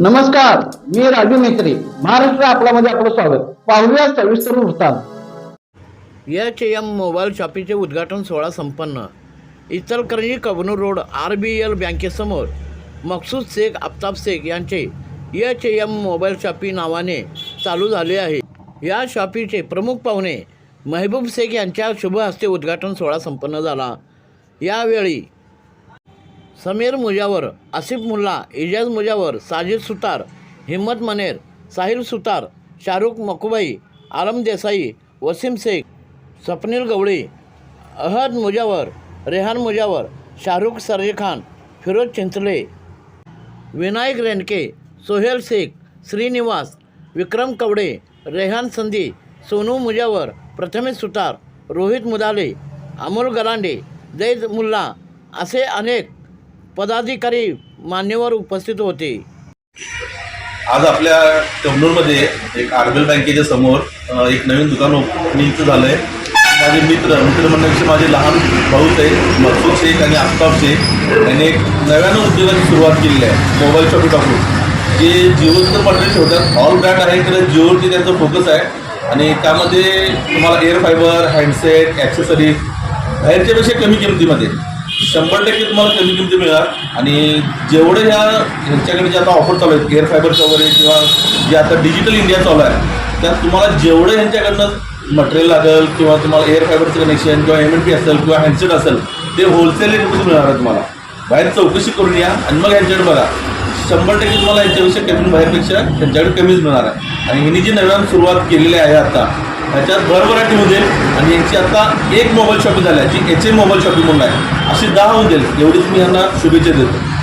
नमस्कार मी राजू मेत्री महाराष्ट्र आपल्यामध्ये आपलं स्वागत. पाहूया सविस्तर वृत्तांत. एच एम मोबाईल शॉपीचे उद्घाटन सोहळा संपन्न. Ichalkaranji Kabnoor road R B L बँकेसमोर Maqsood Shaikh Aftab Shaikh यांचे एच एम मोबाईल शॉपी नावाने चालू झाले आहे. या शॉपीचे प्रमुख पाहुणे महबूब शेख यांच्या शुभ हस्ते उद्घाटन सोहळा संपन्न झाला. यावेळी समीर मुजावर आसिफ मुल्ला इजाज मुजावर साजिद सुतार हिम्मत मनेर साहिल सुतार शाहरुख मकुबाई आलम देसाई वसीम शेख स्वप्नील गवळी अहद मुजावर रेहान मुजावर शाहरुख सरजेखान फिरोज चिंचले विनायक रेणके सोहेल शेख श्रीनिवास विक्रम कवडे रेहान संधी सोनू मुजावर प्रथमेश सुतार रोहित मुदाले अमोल गलांडे जैद मुल्ला असे अनेक पदाधिकारी मान्यवर उपस्थित होते. आज आपल्या कमनूरमध्ये एक आरबीएल बँकेच्या समोर एक नवीन दुकान ओपनिंगचं झालं आहे माझे मित्र मित्र म्हणण्यापेक्षा माझे लहान भाऊ ते मकसूद शेख आणि आफताब शेख यांनी एक नव्यानं उद्योगाची सुरुवात केलेली आहे मोबाईल शॉपी टाकून जे जिओचं तर मटेरियल ठेवतात ऑल ब्रँड आहे तर जिओवरती त्यांचा फोकस आहे. आणि त्यामध्ये तुम्हाला एअर फायबर हँडसेट ॲक्सेसरीज बाहेरच्यापेक्षा कमी किमतीमध्ये. शंभर टक्के तुम्हाला कमी किमती मिळणार. आणि जेवढे ह्या ह्यांच्याकडे जे आता ऑफर चालू आहेत एअर फायबरच्या वगैरे किंवा जे आता डिजिटल इंडिया चालू आहे त्यात तुम्हाला जेवढं ह्यांच्याकडनं मटेरियल लागेल किंवा तुम्हाला एअर फायबरचं कनेक्शन किंवा एम एन पी असेल किंवा हँडसेट असेल ते होलसेल रेटमध्ये मिळणार आहे तुम्हाला? बाहेर चौकशी करून या आणि मग ह्यांच्याकडे बघा. शंभर टक्के तुम्हाला यांच्यापेक्षा कमी बाहेरपेक्षा त्यांच्याकडे कमीच मिळणार आहे. आणि ह्यांनी जी नव्यानं सुरुवात केलेली आहे आता ह्याच्यात भरभराटी होऊन जाईल. आणि यांची आता एक मोबाईल शॉपिंग झाल्याची G H A mobile shopping म्हणून आहे. अशी दहा होऊन जाईल. एवढीच मी यांना शुभेच्छा देतो.